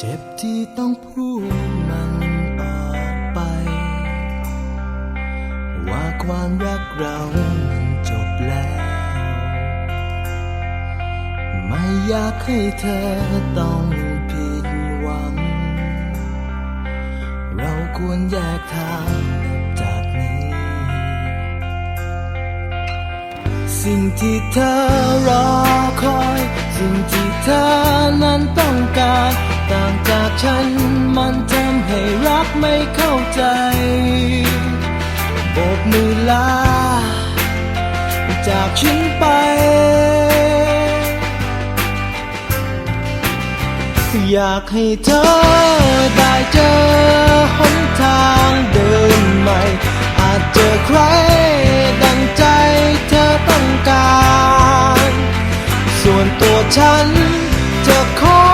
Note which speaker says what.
Speaker 1: เจ็บที่ต้องพูดมันออกไป ว่าความรักเรามันจบแล้ว ไม่อยากให้เธอต้องผิดหวัง เราควรแยกทางจากนี้ สิ่งที่เธอรอ ฉันมันทำให้รักไม่เข้าใจโบกมือลา จากฉันไป อยากให้เธอได้เจอหนทางเดินใหม่ อาจเจอใครดังใจเธอต้องการ ส่วนตัวฉันจะขอ